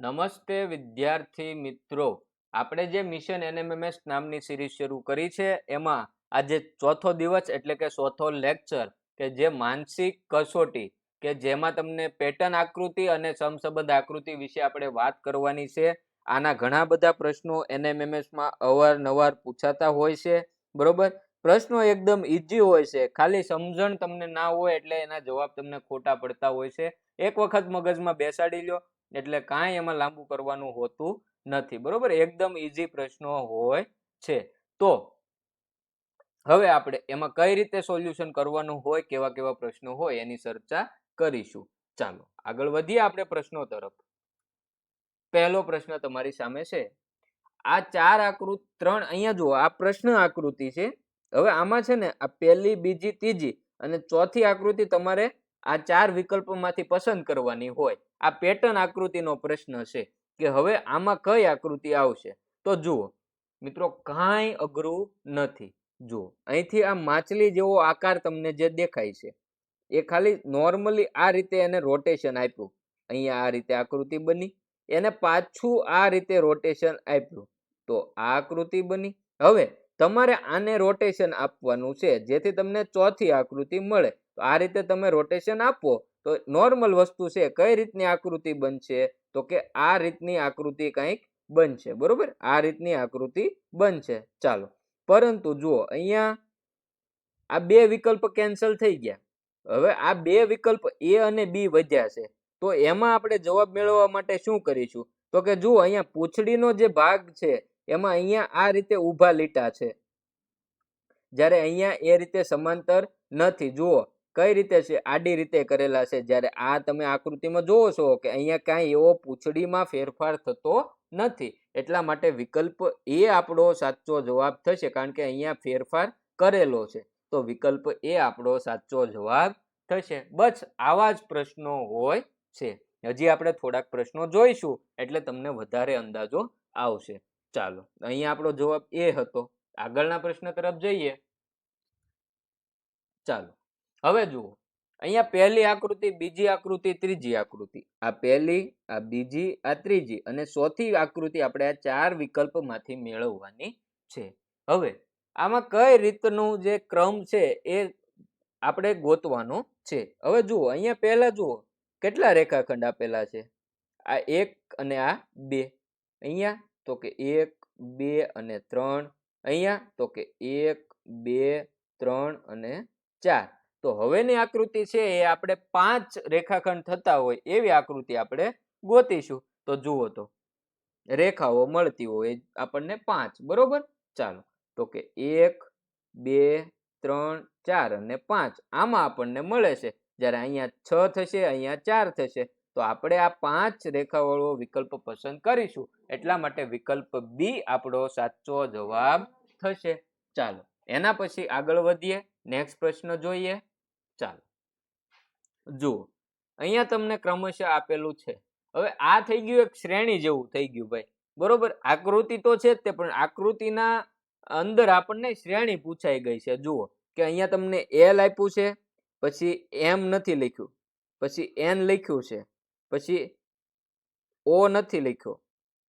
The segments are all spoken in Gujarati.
નમસ્તે વિદ્યાર્થી મિત્રો. આપણે જે મિશન એનએમએમએસ નામની સિરીઝ શરૂ કરી છે, એમાં આજે ચોથો દિવસ એટલે કે ચોથો લેક્ચર કે જે માનસિક કસોટી કે જેમાં તમને પેટર્ન આકૃતિ અને સમસંબંધ આકૃતિ વિશે આપણે વાત કરવાની છે. આના ઘણા બધા પ્રશ્નો એનએમએમએસમાં અવારનવાર પૂછાતા હોય છે. બરોબર? પ્રશ્નો એકદમ ઈજી હોય છે. ખાલી સમજણ તમને ના હોય એટલે એના જવાબ તમને ખોટા પડતા હોય છે. એક વખત મગજમાં બેસાડી લ્યો, એટલે કાંઈ એમાં લાંબુ કરવાનું હોતું નથી. બરોબર? એકદમ ઈઝી પ્રશ્નો હોય છે. તો હવે આપણે એમાં કઈ રીતે સોલ્યુશન કરવાનું હોય, કેવા કેવા પ્રશ્નો હોય એની ચર્ચા કરીશું. ચાલો, આગળ વધીએ આપણે પ્રશ્નો તરફ. પહેલો પ્રશ્ન તમારી સામે છે. આ ચાર આકૃતિ ત્રણ અહીંયા જુઓ, આ પ્રશ્ન આકૃતિ છે. હવે આમાં છે ને, આ પહેલી, બીજી, ત્રીજી અને ચોથી આકૃતિ તમારે આ ચાર વિકલ્પોમાંથી પસંદ કરવાની હોય. આ પેટર્ન આકૃતિનો પ્રશ્ન છે કે હવે આમાં કઈ આકૃતિ આવશે? તો જુઓ, મિત્રો, કાંઈ અઘરું નથી. જુઓ, અહીંથી આ માછલી જેવો આકાર તમને જે દેખાય છે, એ ખાલી નોર્મલી આ રીતે એને રોટેશન આપ્યું. અહીંયા આ રીતે આકૃતિ બની, એને પાછું આ રીતે રોટેશન આપ્યું. તો આ આકૃતિ બની. હવે તમારે આને રોટેશન આપવાનું છે. જેથી તમને ચોથી આકૃતિ મળે. તો આ રીતે તમે રોટેશન આપો. તો નોર્મલ વસ્તુ છે, કઈ રીતની આકૃતિ બનશે? તો કે આ રીતની આકૃતિ કંઈક બનશે. બરોબર? આ રીતની આકૃતિ બનશે. ચાલો. પરંતુ જુઓ, અહીંયા આ બે વિકલ્પ કેન્સલ થઈ ગયા. હવે આ બે વિકલ્પ એ અને બી વધ્યા છે. તો એમાં આપણે જવાબ મેળવવા માટે શું કરીશું? તો કે જુઓ, અહીંયા પૂંછડીનો જે ભાગ છે એમાં અહીંયા આ રીતે ઊભા લીટા છે. જ્યારે અહીંયા એ રીતે સમાંતર નથી. જુઓ, કઈ રીતે છે? આડી રીતે કરેલા છે. જ્યારે આ તમે આકૃતિમાં જોવો છો કે અહીંયા કાંઈ એવો પૂંછડીમાં ફેરફાર થતો નથી. એટલા માટે વિકલ્પ એ આપણો સાચો જવાબ થશે કારણ કે અહીંયા ફેરફાર કરેલો છે. તો વિકલ્પ એ આપણો સાચો જવાબ થશે. બસ આવા જ પ્રશ્નો હોય છે. હજી આપણે થોડાક પ્રશ્નો જોઈશું એટલે તમને વધારે અંદાજો આવશે. ચાલો અહીંયા આપણો જવાબ એ હતો. આગળના પ્રશ્ન તરફ જઈએ. ચાલો, હવે જુઓ. અહીંયા પહેલી આકૃતિ, બીજી આકૃતિ, ત્રીજી આકૃતિ. આ પહેલી, આ બીજી, આ ત્રીજી અને ચોથી આકૃતિ આપણે આ ચાર વિકલ્પમાંથી મેળવવાની છે. હવે, આમાં કઈ રીતનું જે ક્રમ છે એ આપણે ગોતવાનો છે. હવે જુઓ, અહીંયા પહેલા જુઓ, કેટલા રેખાખંડ આપેલા છે? આ એક અને આ બે. અહીંયા તો કે એક, બે અને ત્રણ. અહીંયા તો કે એક, બે, ત્રણ અને ચાર. તો હવેની આકૃતિ છે એ આપણે પાંચ રેખાખંડ થતા હોય એવી આકૃતિ આપણે ગોતીશું. તો જુઓ તો, રેખાઓ મળતી હોય આપણને પાંચ, બરોબર? ચાલો, તો કે એક, બે, ત્રણ, ચાર અને પાંચ. આમાં આપણને મળે છે. જ્યારે અહીંયા છ થશે, અહીંયા ચાર થશે. તો આપણે આ પાંચ રેખાવાળો વિકલ્પ પસંદ કરીશું. એટલા માટે વિકલ્પ બી આપણો સાચો જવાબ થશે. ચાલો, એના પછી આગળ વધીએ. નેક્સ્ટ પ્રશ્ન જોઈએ. ચાલો, જુઓ, અહીંયા તમને ક્રમશઃ આપેલું છે. હવે આ થઈ ગયું એક શ્રેણી જેવું થઈ ગયું ભાઈ. બરોબર? આકૃતિ તો છે તે, પણ આકૃતિના અંદર આપણને શ્રેણી પૂછાઈ ગઈ છે. જુઓ, કે અહીંયા તમને એલ આપ્યું છે, પછી એમ નથી લખ્યું. પછી એન લખ્યું છે. પછી ઓ નથી લખ્યો,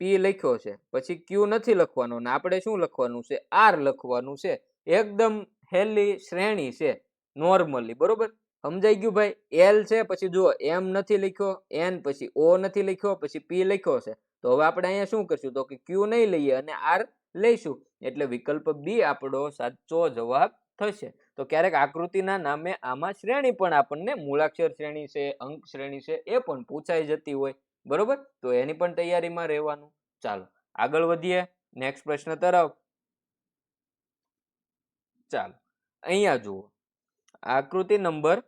પી લખ્યો છે, પછી ક્યુ નથી લખવાનો ને આપણે શું લખવાનું છે? આર લખવાનું છે. એકદમ હેલી શ્રેણી છે, નોર્મલી, બરોબર? સમજાઈ ગયું ભાઈ? એલ છે, પછી જુઓ, એમ નથી લખ્યો, એન, પછી ઓ નથી લખ્યો, પછી પી લખ્યો છે. તો હવે આપણે અહીંયા શું કરશું? તો કે ક્યુ નહીં લઈએ અને આર લઈશું. એટલે વિકલ્પ બી આપણો સાચો જવાબ થશે. તો ક્યારેક આકૃતિના નામે આમાં શ્રેણી પણ આપણને મૂળાક્ષર શ્રેણી છે, અંક શ્રેણી છે, એ પણ પૂછાઈ જતી હોય. બરોબર? તો એની પણ તૈયારીમાં રહેવાનું. ચાલો, આગળ વધીએ. નેક્સ્ટ પ્રશ્ન તરફ. ચાલો, અહીંયા જુઓ. આકૃતિ નંબર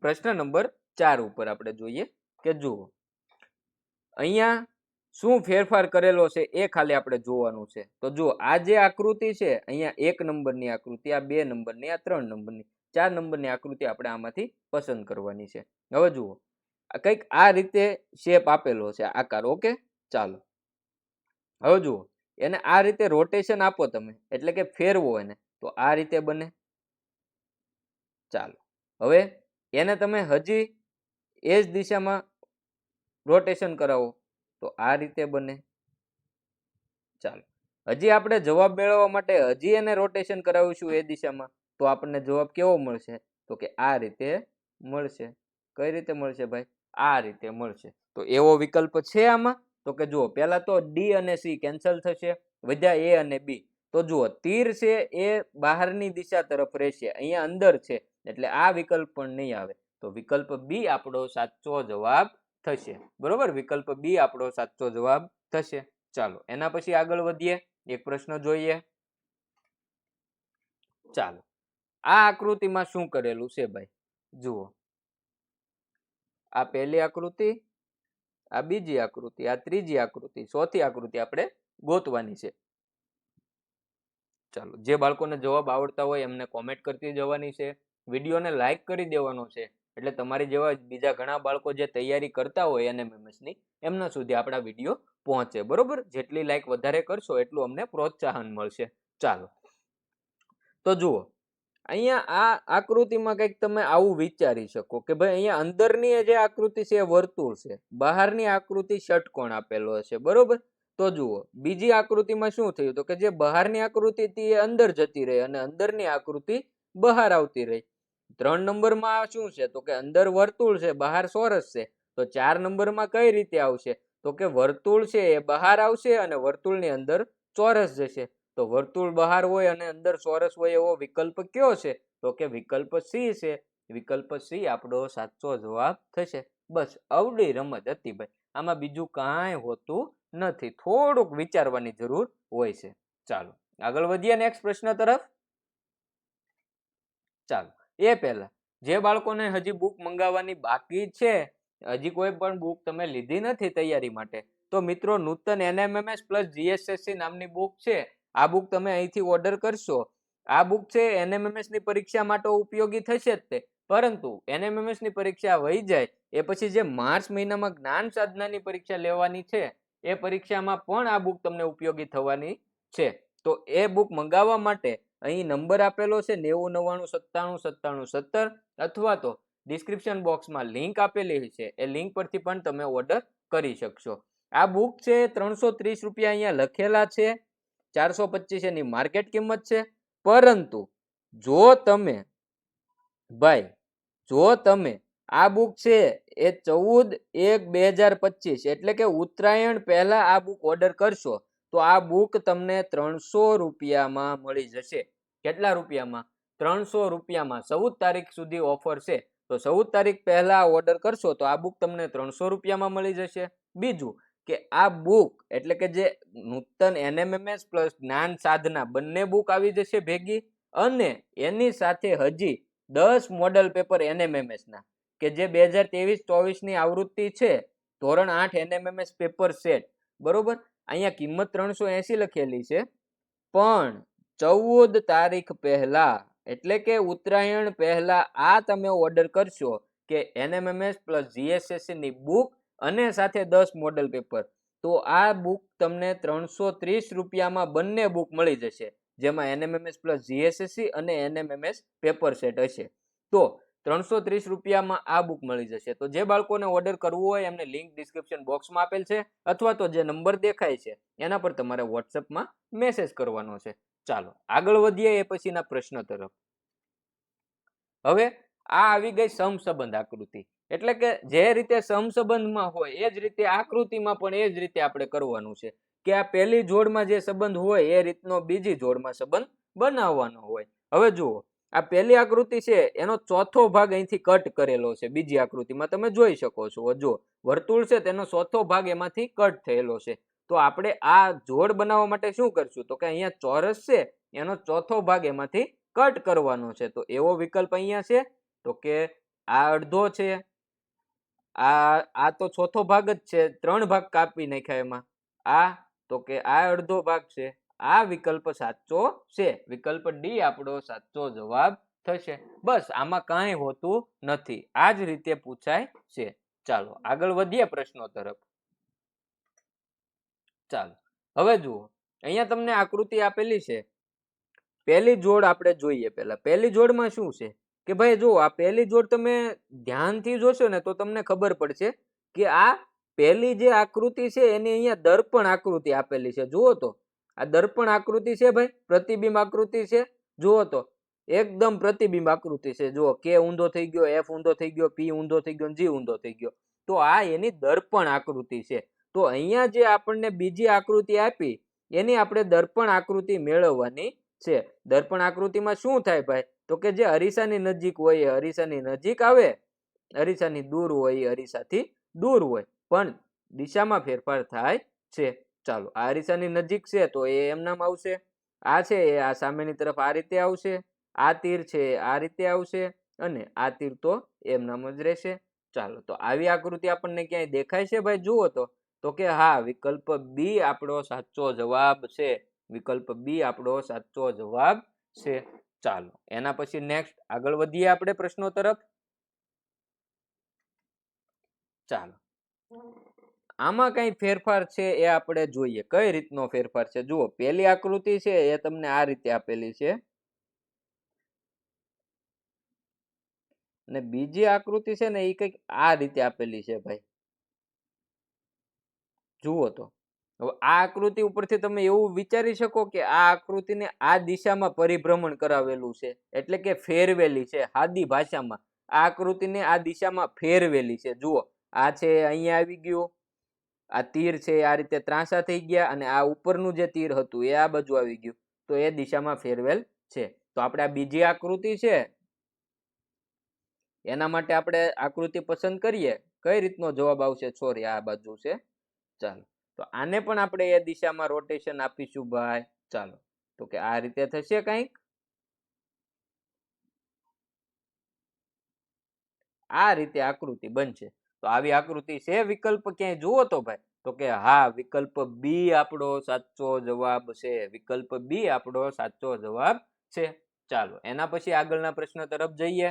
પ્રશ્ન નંબર ચાર ઉપર આપણે જોઈએ કે જુઓ. અહીંયા શું ફેરફાર કરેલો છે એ ખાલી આપણે જોવાનું છે. તો જુઓ, આ જે આકૃતિ છે, અહીંયા એક નંબરની આકૃતિ, આ બે નંબરની, આ ત્રણ નંબરની, ચાર નંબરની આકૃતિ આપણે આમાંથી પસંદ કરવાની છે. હવે જુઓ કંઈક આ રીતે શેપ આપેલો છે. આકાર, ઓકે? ચાલો. હવે જુઓ, એને આ રીતે રોટેશન આપો તમે, એટલે કે ફેરવો એને. તો આ રીતે બને. ચાલો. હવે એને તમે હજી એ જ દિશામાં રોટેશન કરાવો. તો આ રીતે બને. ચાલો. હજી આપણે જવાબ મેળવવા માટે હજી એને રોટેશન કરાવીશું એ દિશામાં. તો આપણને જવાબ કેવો મળશે? તો કે આ રીતે મળશે. કઈ રીતે મળશે ભાઈ? આ રીતે મળશે. તો એવો વિકલ્પ છે આમાં? તો કે જુઓ, પહેલા તો ડી અને સી કેન્સલ થશે, વધ્યા એ અને બી તો જુઓ, તીર છે એ બહારની દિશા તરફ રહેશે, અહીંયા અંદર છે, એટલે આ વિકલ્પ પણ નહીં આવે. તો વિકલ્પ બી આપણો સાચો જવાબ થશે. બરોબર? વિકલ્પ બી આપણો સાચો જવાબ થશે. ચાલો, એના પછી આગળ વધીએ. એક પ્રશ્ન જોઈએ. ચાલો, આ આકૃતિમાં શું કરેલું છે ભાઈ? જુઓ. આ પહેલી આકૃતિ, આ બીજી આકૃતિ, આ ત્રીજી આકૃતિ, ચોથી આકૃતિ આપણે ગોતવાની છે. ચાલો, જે બાળકોને જવાબ આવડતા હોય એમને કોમેન્ટ કરતી જવાની છે. વિડીયોને લાઈક કરી દેવાનો છે. એટલે તમારી જેવા બીજા ઘણા બાળકો જે તૈયારી કરતા હોય એને ની, એમના સુધી આપણા વીડિયો પહોંચે. બરોબર? જેટલી લાઈક વધારે કરશો, એટલું અમને પ્રોત્સાહન મળશે. ચાલો. તો જુઓ, અહીંયા આ આકૃતિમાં કંઈક તમે આવું વિચારી શકો કે ભાઈ અહીંયા અંદરની જે આકૃતિ છે એ વર્તુળ છે. બહારની આકૃતિ ષટકોણ આપેલો છે બરોબર? તો જુઓ, બીજી આકૃતિમાં શું થયું તો કે જે બહારની આકૃતિ હતી એ અંદર જતી રહી અને અંદરની આકૃતિ બહાર આવતી રહી. ત્રણ નંબરમાં શું છે? તો કે અંદર વર્તુળ છે, બહાર ચોરસ છે. તો ચાર નંબરમાં કઈ રીતે આવશે? તો કે વર્તુળ છે એ બહાર આવશે અને વર્તુળની અંદર ચોરસ જશે. તો વર્તુળ બહાર હોય અને અંદર ચોરસ હોય એવો વિકલ્પ કયો છે? તો કે વિકલ્પ સી છે. વિકલ્પ સી આપણો સાચો જવાબ થશે. બસ અવડી રમત હતી ભાઈ. આમાં બીજું કાંઈ હોતું નથી. થોડુંક વિચારવાની જરૂર હોય છે. ચાલો, આગળ વધીએ નેક્સ્ટ પ્રશ્ન તરફ. ચાલો. એ પહેલા. જે બાળકોને હજી બુક મંગાવવાની બાકી છે, હજી કોઈ પણ બુક તમે લીધી નથી તૈયારી માટે, તો મિત્રો નૂતન એનએમએમએસ પ્લસ જીએસએસસી નામની બુક છે, આ બુક તમે અહીંથી ઓર્ડર કરશો. આ બુક છે એનએમએમએસની પરીક્ષા માટે ઉપયોગી થશે જ તે, પરંતુ એનએમએમએસની પરીક્ષા વહી જાય, એ પછી જે માર્ચ મહિનામાં જ્ઞાન સાધનાની પરીક્ષા લેવાની છે, એ પરીક્ષામાં પણ આ બુક તમને ઉપયોગી થવાની છે. તો એ બુક મંગાવવા માટે અહીં નંબર આપેલો છે નેવું, નવ્વાણું, સત્તાણું સત્તાણું, સત્તર અથવા તો ડિસ્ક્રિપ્શન બોક્સમાં લિંક આપેલી છે. એ લિંક પરથી પણ તમે ઓર્ડર કરી શકશો. આ બુક છે ત્રણસો ત્રીસ રૂપિયા અહીંયા લખેલા છે. ચારસો પચીસ એની માર્કેટ કિંમત છે. પરંતુ જો તમે ભાઈ, જો તમે આ બુક છે એ ચૌદ એક બે હજાર પચીસ એટલે કે ઉત્તરાયણ પહેલા આ બુક ઓર્ડર કરશો, તો આ બુક તમને ત્રણસો રૂપિયામાં મળી જશે. કેટલા રૂપિયામાં? ત્રણસો રૂપિયામાં. ચૌદ તારીખ સુધી ઓફર છે. તો ચૌદ તારીખ પહેલાં ઓર્ડર કરશો તો આ બુક તમને ત્રણસો રૂપિયામાં મળી જશે. બીજું કે આ બુક એટલે કે જે નૂતન એનએમએમએસ પ્લસ જ્ઞાન સાધના બંને બુક આવી જશે ભેગી. અને એની સાથે હજી દસ મોડલ પેપર એનએમએમએસના કે જે બે હજાર ત્રેવીસ ચોવીસની આવૃત્તિ છે. ધોરણ આઠ એનએમએમએસ પેપર સેટ બરોબર? અહીંયા કિંમત ત્રણસો એસી લખેલી છે. પણ ચૌદ તારીખ પહેલાં, એટલે કે ઉત્તરાયણ પહેલાં, આ તમે ઓર્ડર કરશો કે એનએમએમએસ પ્લસ જીએસએસસી ની બુક અને સાથે દસ મોડલ પેપર તો આ બુક તમને ત્રણસો ત્રીસ રૂપિયામાં બંને બુક મળી જશે, જેમાં એનએમએમએસ પ્લસ જીએસએસસી અને એનએમએમએસ પેપર સેટ હશે. તો ત્રણસો ત્રીસ રૂપિયામાં આ બુક મળી જશે. તો જે બાળકોને ઓર્ડર કરવું હોય, એમને લિંક ડિસ્ક્રિપ્શન બોક્સમાં આપેલ છે, અથવા તો જે નંબર દેખાય છે, એના પર તમારે વોટ્સઅપમાં મેસેજ કરવાનો છે. ચાલો, આગળ વધીએ એ પછીના પ્રશ્ન તરફ. હવે આ આવી ગઈ સમસંબંધ આકૃતિ. એટલે કે જે રીતે સમસંબંધમાં હોય, એ જ રીતે આકૃતિમાં પણ એ જ રીતે આપણે કરવાનું છે. કે આ પહેલી જોડમાં જે સંબંધ હોય, એ રીતનો બીજી જોડમાં સંબંધ બનાવવાનો હોય. હવે જુઓ, આ પહેલી આકૃતિ છે, એનો ચોથો ભાગ અહીંથી કટ કરેલો છે, બીજી આકૃતિમાં તમે જોઈ શકો છો. જો વર્તુળ છે, તેનો ચોથો ભાગ એમાંથી કટ થયેલો છે. તો આપણે આ જોડ બનાવવા માટે શું કરશું? તો કે અહીંયા ચોરસ છે, એનો ચોથો ભાગ એમાંથી કટ કરવાનો છે. તો એવો વિકલ્પ અહીંયા છે. તો કે આ અડધો છે, આ આ તો ચોથો ભાગ જ છે, ત્રણ ભાગ કાપી નાખ્યા એમાં. આ, તો કે આ અડધો ભાગ છે. આ વિકલ્પ સાચો છે. વિકલ્પ ડી આપણો સાચો જવાબ થશે. બસ, આમાં કાંઈ હોતું નથી. આ જ રીતે પૂછાય છે. ચાલો, આગળ વધીએ પ્રશ્નો તરફ. ચાલો. હવે જુઓ, અહીંયા તમને આકૃતિ આપેલી છે. પહેલી જોડ આપણે જોઈએ પહેલા. પહેલી જોડમાં શું છે? કે ભાઈ જો આ પહેલી જોડ તમે ધ્યાનથી જોશો ને તો તમને ખબર પડશે કે આ પહેલી જે આકૃતિ છે એની અહીંયા દર્પણ આકૃતિ આપેલી છે. જુઓ તો, આ દર્પણ આકૃતિ છે ભાઈ? પ્રતિબિંબ આકૃતિ છે. જુઓ તો, એકદમ પ્રતિબિંબ આકૃતિ છે. જુઓ, કે ઊંધો થઈ ગયો એફ ઊંધો થઈ ગયો પી ઊંધો થઈ ગયો જી ઊંધો થઈ ગયો. તો આ એની દર્પણ આકૃતિ છે. તો અહીંયા જે આપણને બીજી આકૃતિ આપી, એની આપણે દર્પણ આકૃતિ મેળવવાની છે. દર્પણ આકૃતિમાં શું થાય ભાઈ? તો કે જે અરીસાની નજીક હોય, એ અરીસાની નજીક આવે, અરીસાની દૂર હોય, એ અરીસાથી દૂર હોય. પણ દિશામાં ફેરફાર થાય છે. ચાલો, આ અરીસાની નજીક છે, તો એ એમનામ આવશે? આ છે, એ આ સામેની તરફ આ રીતે આવશે, આ તીર છે આ રીતે આવશે, અને આ તીર તો એમનામ જ રહેશે. ચાલો, તો આવી આકૃતિ આપણને ક્યાંય દેખાય છે ભાઈ? જુઓ તો. તો કે, હા, વિકલ્પ બી આપણો સાચો જવાબ છે. વિકલ્પ બી આપણો સાચો જવાબ છે. ચાલો, એના પછી નેક્સ્ટ આગળ વધીએ આપણે પ્રશ્નો તરફ. ચાલો. આમાં કઈ ફેરફાર છે એ આપણે જોઈએ. કઈ રીતનો ફેરફાર છે? જુઓ, પહેલી આકૃતિ છે એ તમને આ રીતે આપેલી છે. અને બીજી આકૃતિ છે ને એ કંઈક આ રીતે આપેલી છે ભાઈ. જુઓ તો. હવે આ આકૃતિ ઉપરથી તમે એવું વિચારી શકો કે આ આકૃતિને આ દિશામાં પરિભ્રમણ કરાવેલું છે. એટલે કે ફેરવેલી છે હાદી ભાષામાં. આ આકૃતિને આ દિશામાં ફેરવેલી છે. જુઓ, આ છે અહીંયા આવી ગયું. આ તીર છે, આ રીતે ત્રાંસા થઈ ગયા અને આ ઉપરનું જે તીર હતું એ આ બાજુ આવી ગયું. તો એ દિશામાં ફેરવેલ છે. તો આપણે આ બીજી આકૃતિ છે. એના માટે આપણે આકૃતિ પસંદ કરીએ. કઈ રીતનો જવાબ આવશે? સોરી, આ બાજુ છે. ચાલો. તો આને પણ આપણે એ દિશામાં રોટેશન આપીશું ભાઈ. ચાલો. તો કે આ રીતે થશે કંઈક? આ રીતે આકૃતિ બનશે. તો આવી આકૃતિ છે? વિકલ્પ ક્યાંય જુઓ તો ભાઈ. તો કે હા, વિકલ્પ બી આપણો સાચો જવાબ છે. વિકલ્પ બી આપણો સાચો જવાબ છે. ચાલો, એના પછી આગળના પ્રશ્ન તરફ જઈએ.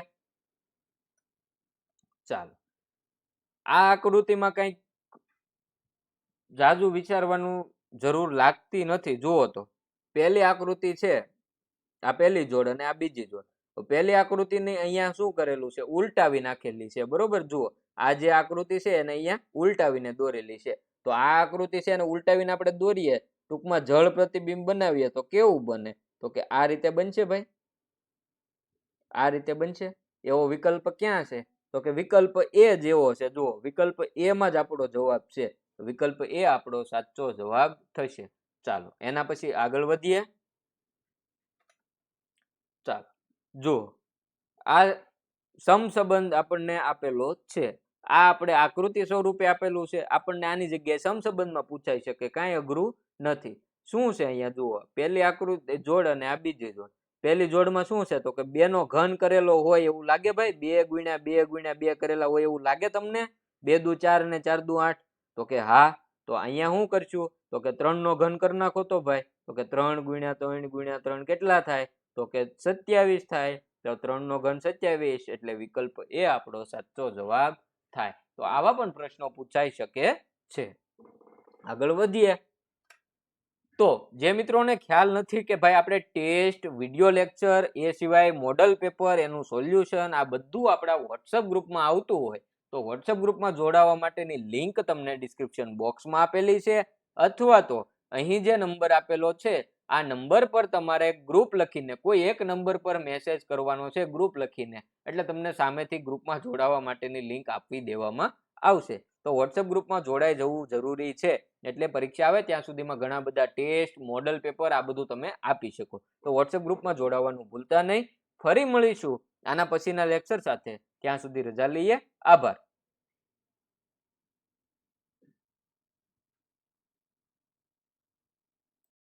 ચાલો. આ આકૃતિમાં કંઈક જાજુ વિચારવાનું જરૂર લાગતી નથી. જુઓ તો, પહેલી આકૃતિ છે, આ પહેલી જોડ અને આ બીજી જોડ. તો પહેલી આકૃતિની અહીંયા શું કરેલું છે? ઉલટાવી નાખેલી છે, બરોબર? જુઓ, આ જે આકૃતિ છે એને અહીંયા ઉલટાવીને દોરેલી છે. તો આ આકૃતિ છે એને ઉલટાવીને આપણે દોરીએ, ટૂંકમાં જળ પ્રતિબિંબ બનાવીએ, તો કેવું બને? તો કે આ રીતે બનશે ભાઈ. આ રીતે બનશે? એવો વિકલ્પ ક્યાં છે? તો કે વિકલ્પ એ જેવો છે, જુઓ, વિકલ્પ એમાં જ આપણો જવાબ છે. વિકલ્પ એ આપણો સાચો જવાબ થશે. ચાલો, એના પછી આગળ વધીએ. ચાલો, જુઓ, આ સમસંબંધ આપણને આપેલો છે. આ આપણે આકૃતિ સ્વરૂપે આપેલું છે. આપણને આની જગ્યાએ સમસંબંધમાં પૂછાઈ શકે, કાંઈ અઘરું નથી. શું છે અહીંયા, જુઓ, પહેલી આકૃતિ જોડ અને આ બીજી જોડ. પહેલી જોડમાં શું છે? તો કે બે નો ઘન કરેલો હોય એવું લાગે ભાઈ? બે ગુણ્યા બે ગુણ્યા બે કરેલા હોય એવું લાગે તમને? બે દુ ચાર અને ચાર દુ આઠ. તો કે, હા, તો અહીંયા શું કરશું? તો કે, ત્રણનો ઘન કરી નાખો તો ભાઈ. તો કે, ત્રણ ગુણ્યા ત્રણ ગુણ્યા ત્રણ કેટલા થાય? તો કે, સત્યાવીસ થાય. તો ત્રણનો ઘન સત્યાવીસ એટલે વિકલ્પ એ આપણો સાચો જવાબ થાય. તો આવા પણ પ્રશ્નો પૂછાઈ શકે છે. આગળ વધીએ. તો, જે મિત્રોને ખ્યાલ નથી કે ભાઈ આપણે ટેસ્ટ, વીડિયો લેક્ચર એ સિવાય મોડલ પેપર, એનું સોલ્યુશન આ બધું આપણા વોટ્સઅપ ગ્રુપમાં આવતું હોય તો વોટ્સએપ ગ્રુપમાં જોડાવા માટેની લિંક તમને ડિસ્ક્રિપ્શન બોક્સમાં આપેલી છે, અથવા તો અહીં જે નંબર આપેલો છે, આ નંબર પર તમારે ગ્રુપ લખીને, કોઈ એક નંબર પર મેસેજ કરવાનો છે ગ્રુપ લખીને, એટલે તમને સામેથી ગ્રુપમાં જોડાવા માટેની લિંક આપી દેવામાં આવશે. તો વોટ્સએપ ગ્રુપમાં જોડાઈ જવું જરૂરી છે, એટલે પરીક્ષા આવે ત્યાં સુધીમાં ઘણા બધા ટેસ્ટ મોડલ પેપર આ બધું તમે આપી શકો. તો વોટ્સએપ ગ્રુપમાં જોડાવાનું ભૂલતા નહીં. ફરી મળીશું આના પછીના લેક્ચર સાથે. ત્યાં સુધી રજા લઈએ. આભાર.